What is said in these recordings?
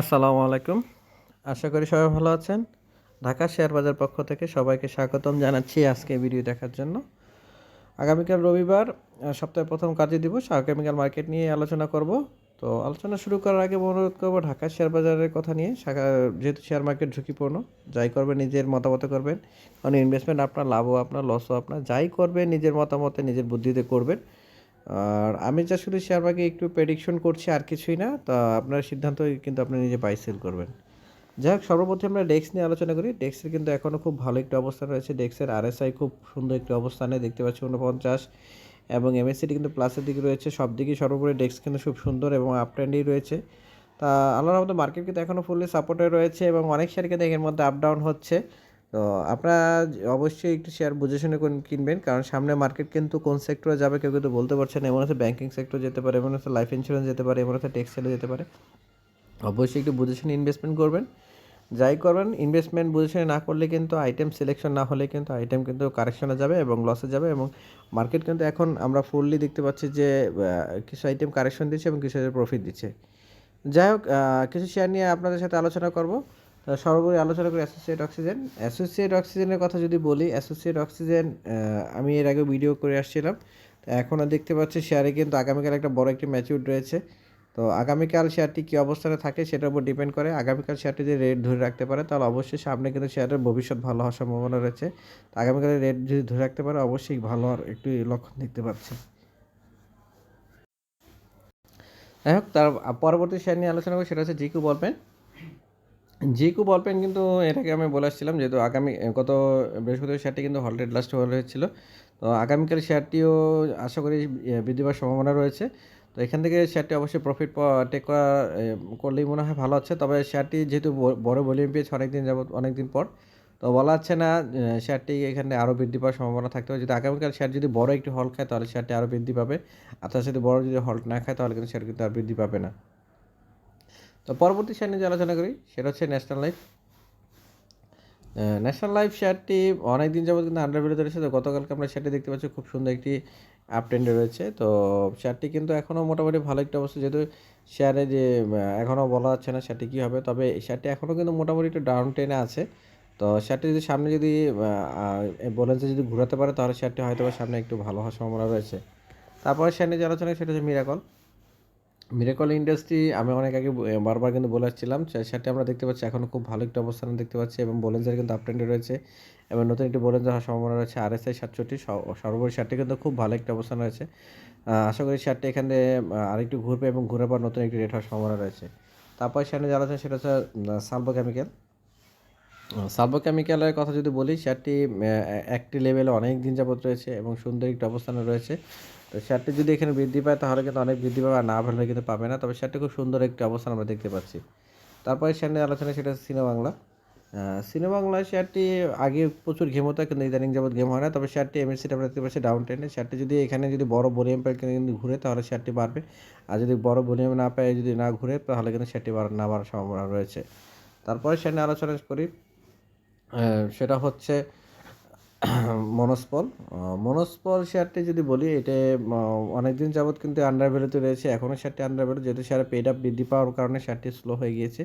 আসসালামু আলাইকুম। আশা করি সবাই ভালো আছেন। ঢাকা শেয়ার বাজার পক্ষ থেকে সবাইকে স্বাগতম জানাচ্ছি আজকে ভিডিও দেখার জন্য। আগামীকাল রবিবার সপ্তাহের প্রথম কাজে দিব আগামীকাল মার্কেট নিয়ে আলোচনা করব। তো আলোচনা শুরু করার আগে অনুরোধ করব, ঢাকা শেয়ার বাজারের কথা নিয়ে। যেহেতু শেয়ার মার্কেট ঝুঁকিপূর্ণ, যাই করবেন, নিজের মতামত করবেন। কারণ ইনভেস্টমেন্ট আপনার লাভও আপনার লসও আপনার। যাই করবেন, নিজের মতামতে, নিজের বুদ্ধিতে করবেন। আর আমি যা শুধু শেয়ার মার্কেট একটু প্রেডিকশন করছি, আর কিছুই না। তা আপনার সিদ্ধান্ত কিন্তু আপনি নিজে বাই সেল করবেন। যাই হোক সর্বপ্রথম আমরা ডেক্স নিয়ে আলোচনা করি। ডেক্সের কিন্তু এখনও খুব ভালো একটা অবস্থান রয়েছে। ডেক্সের আরএসআই খুব সুন্দর একটি অবস্থানে দেখতে পাচ্ছি উনপঞ্চাশ এবং এমএসসিটি কিন্তু প্লাসের দিকে রয়েছে। সব দিকেই সর্বোপরি ডেক্স কিন্তু খুব সুন্দর এবং আপ ট্রেন্ডেই রয়েছে। তা আল্লাহর মতো মার্কেট কিন্তু এখনও ফুললি সাপোর্টে রয়েছে এবং অনেক শেয়ার কিন্তু এর মধ্যে আপ ডাউন হচ্ছে। তো আপনারা অবশ্যই একটু শেয়ার বুঝে শুনে কোন কিনবেন, কারণ সামনে মার্কেট কিন্তু কোন সেক্টরে যাবে কেউ কিন্তু বলতে পারছে না। এমন হচ্ছে ব্যাঙ্কিং সেক্টর যেতে পারে, এমন হচ্ছে লাইফ ইন্স্যুরেন্স যেতে পারে, এমন হচ্ছে টেক্সটাইলে যেতে পারে। অবশ্যই একটু বুঝে শুনে ইনভেস্টমেন্ট করবেন। যাই করবেন ইনভেস্টমেন্ট বুঝে শুনে না করলে কিন্তু আইটেম সিলেকশন না হলে কিন্তু আইটেম কিন্তু কারেকশনে যাবে এবং লসে যাবে এবং মার্কেট কিন্তু এখন আমরা ফুললি দেখতে পাচ্ছি যে কিছু আইটেম কারেকশন দিচ্ছে এবং কিছু প্রফিট দিচ্ছে। যাই হোক কিছু শেয়ার নিয়ে আপনাদের সাথে আলোচনা করব। সর্বোপরি আলোচনা করি অ্যাসোসিয়েট অক্সিজেন অ্যাসোসিয়েট অক্সিজেনের কথা যদি বলি অ্যাসোসিয়েট অক্সিজেন আমি এর আগে ভিডিও করে আসছিলাম। তো এখনও দেখতে পাচ্ছি শেয়ারে কিন্তু আগামীকাল একটা বড় একটি ম্যাচিউর রয়েছে। তো আগামীকাল শেয়ারটি কী অবস্থানে থাকে সেটার উপর ডিপেন্ড করে। আগামীকাল শেয়ারটি যদি রেট ধরে রাখতে পারে, তাহলে অবশ্যই সামনে কিন্তু শেয়ারের ভবিষ্যৎ ভালো হওয়ার সম্ভাবনা রয়েছে। তো আগামীকালের রেট যদি ধরে রাখতে পারে, অবশ্যই ভালো হওয়ার একটি লক্ষণ দেখতে পাচ্ছি। যাই হোক, তার পরবর্তী শেয়ার নিয়ে আলোচনা করি, সেটা হচ্ছে Jiku ball pen Jiku ball pen কিন্তু এটাকে আমি বলে আসছিলাম, যেহেতু আগামী, গত বৃহস্পতিবার শেয়ারটি কিন্তু হলরেড লাস্ট হয়ে হয়েছিল। তো আগামীকাল শেয়ারটিও আশা করি বৃদ্ধি পাওয়ার সম্ভাবনা রয়েছে। তো এখান থেকে শেয়ারটি অবশ্যই প্রফিট টেক করা করলেই মনে হয় ভালো হচ্ছে তবে শেয়ারটি যেহেতু বড় ভলিউম পেয়েছে অনেকদিন যাবত অনেকদিন পর, তো বলা যাচ্ছে না শেয়ারটি এখানে আরও বৃদ্ধি পাওয়ার সম্ভাবনা থাকতে হবে যদি আগামীকাল শেয়ার যদি বড় একটি হল খায়, তাহলে শেয়ারটি আরও বৃদ্ধি পাবে। আর তার সাথে বড় যদি হল না খায়, তাহলে কিন্তু শেয়ার কিন্তু আর বৃদ্ধি পাবে না। তো পরবর্তী শেয়ার নিয়ে আলোচনা করি, সেটা হচ্ছে ন্যাশনাল লাইফ ন্যাশনাল লাইফ শেয়ারটি অনেক দিন যাবত কিন্তু আন্ডার ভ্যালুতে রয়েছে, তো গতকালকে আমরা শেয়ারটি দেখতে পাচ্ছি, খুব সুন্দর একটি আপ ট্রেন্ডে রয়েছে। তো শেয়ারটি কিন্তু এখনও মোটামুটি ভালো একটা অবস্থা, যেহেতু শেয়ারে যে এখনও বলা যাচ্ছে না শেয়ারটি কী হবে, তবে শেয়ারটি এখনও কিন্তু মোটামুটি একটু ডাউন ট্রেনে আছে। তো শেয়ারটি যদি সামনে যদি বলেন যে যদি ঘোরাতে পারে, তাহলে শেয়ারটি হয়তো সামনে একটু ভালো হওয়ার সম্ভাবনা রয়েছে। তারপরে শেয়ার নিয়ে যে আলোচনা সেটা হচ্ছে মিরাকল মিরাকল ইন্ডাস্ট্রি আমি অনেক আগে বারবার কিন্তু বলে আসছিলাম। সেটা আমরা দেখতে পাচ্ছি, এখন খুব ভালো একটা অবস্থান দেখতে পাচ্ছি এবং বোলেন্সের কিন্তু আপট্রেন্ডে রয়েছে এবং নতুন একটি বোলেন্স হওয়ার সম্ভাবনা রয়েছে আর এস আই সাতষট্টি। সর্বোপরি শার্টটি কিন্তু খুব ভালো একটা অবস্থান রয়েছে। আশা করি শার্টটি এখানে আরেকটু ঘুরবে এবং ঘুরে পর নতুন একটি রেট হওয়ার সম্ভাবনা রয়েছে। তারপর সেখানে যারা আছে সেটা হচ্ছে সালভো কেমিক্যাল সালভো কেমিক্যালের কথা যদি বলি শেয়ারটি একটি লেভেলে অনেক দিন যাবত রয়েছে এবং সুন্দর একটি অবস্থানে রয়েছে। তো শেয়ারটি যদি এখানে বৃদ্ধি পায়, তাহলে কিন্তু অনেক বৃদ্ধি পাবে আর না হলে কিন্তু পাবে না। তবে শেয়ারটি খুব সুন্দর একটি অবস্থান আমরা দেখতে পাচ্ছি। তারপরে শেয়ার নিয়ে আলোচনা সেটা সিনেমা বাংলা সিনেমা শেয়ারটি আগে প্রচুর গেম হতো, কিন্তু ইদানিং যাবত গেম হয় না। তবে শেয়ারটি এমএসসিটা আমরা দেখতে পাচ্ছি ডাউন ট্রেনে শেয়ারটি যদি এখানে যদি বড় ভলিউম পায় কিন্তু ঘুরে, তাহলে শেয়ারটি বাড়বে। আর যদি বড় ভলিউম না পায়, যদি না ঘুরে, তাহলে কিন্তু শেয়ারটি না বাড়ার সম্ভাবনা রয়েছে। তারপরে শেয়ার নিয়ে আলোচনা করি। সেটা হচ্ছে মনস্পল। মনস্পল শেয়ারটি যদি বলি, এটা অনেক দিন যাবত কিন্তু আন্ডার ভ্যালুতে রয়েছে। এখনও শেয়ারটি আন্ডার ভ্যালু যেহেতু শেয়ারে পেড আপ বৃদ্ধি পাওয়ার কারণে শেয়ারটি স্লো হয়ে গিয়েছে।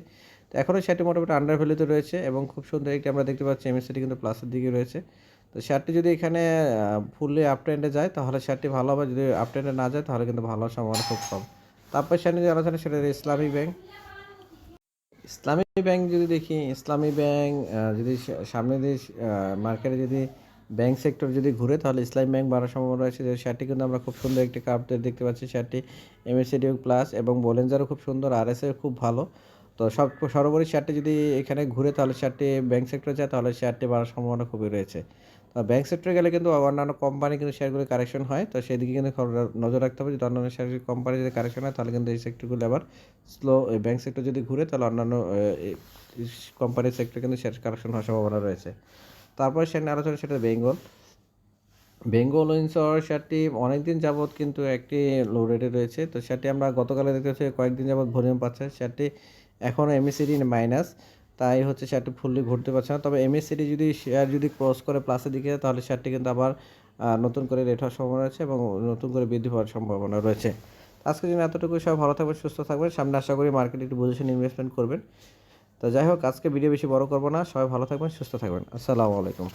তো এখনও শেয়ারটি মোটামুটি আন্ডার ভ্যালুতে রয়েছে এবং খুব সুন্দর একটি আমরা দেখতে পাচ্ছি এমএসসিটি কিন্তু প্লাসের দিকে রয়েছে। তো শেয়ারটি যদি এখানে ফুললি আপ ট্রেন্ডে যায়, তাহলে শেয়ারটি ভালো হবে। যদি আপ ট্রেন্ডে না যায়, তাহলে কিন্তু ভালো হওয়ার সম্ভাবনা খুব কম। তারপর শেয়ার নিয়ে আলোচনা, সেটা ইসলামিক ইসলামী ব্যাংক ইসলামী ব্যাংক যদি দেখি, ইসলামী ব্যাংক যদি সামনে দেশ মার্কেটে যদি ব্যাংক সেক্টর যদি ঘুরে, তাহলে ইসলামী ব্যাংক বাড়ার সম্ভাবনা রয়েছে। যে শেয়ারটি কিন্তু আমরা খুব সুন্দর একটি কাপ দেখতে পাচ্ছি শেয়ারটি এমএসিডিও প্লাস এবং বোলেঞ্জারও খুব সুন্দর আর খুব ভালো। তো সব সর্বোপরি শেয়ারটি যদি এখানে ঘুরে তাহলে শেয়ারটি ব্যাংক সেক্টরে যায়, তাহলে শেয়ারটি বাড়ার সম্ভাবনা খুবই রয়েছে। তো ব্যাংক সেক্টরে গেলে কিন্তু অন্যান্য কোম্পানি কিন্তু শেয়ারগুলি কারেকশন হয়, তো সেদিকে কিন্তু নজর রাখতে হবে। যদি অন্যান্য শেয়ার কোম্পানি যদি কারেকশন হয়, তাহলে কিন্তু এই সেক্টরগুলো আবার স্লো ব্যাংক সেক্টর যদি ঘুরে, তাহলে অন্যান্য কোম্পানির সেক্টরে কিন্তু শেয়ার কারেকশন হওয়ার সম্ভাবনা রয়েছে। তারপর নিয়ে আলোচনা সেটা বেঙ্গল বেঙ্গল ইন্সর শেয়ারটি অনেকদিন যাবৎ কিন্তু একটি লো রেটে রয়েছে। তো শেয়ারটি আমরা গতকালে দেখতে পাচ্ছি কয়েকদিন যাবৎ ভলিউম পাচ্ছে। শেয়ারটি এখনও এমএসিডি মাইনাস তাই হচ্ছে শেয়ারটি ফুললি ঘুরতে পারছে না। তবে এমএসিডি যদি শেয়ার যদি ক্রস করে প্লাসের দিকে তাহলে শেয়ারটি কিন্তু আবার নতুন করে রেট হওয়ার সম্ভাবনা রয়েছে এবং নতুন করে বৃদ্ধি পাওয়ার সম্ভাবনা রয়েছে। আজকের জন্য এতটুকু, সবাই ভালো থাকবেন, সুস্থ থাকবেন। সামনে আশা করি মার্কেটে একটু বুঝে ইনভেস্টমেন্ট করবেন। তো যাই হোক, আজকে ভিডিও বেশি বড় করব না। সবাই ভালো থাকবেন, সুস্থ থাকবেন। আসসালামু আলাইকুম।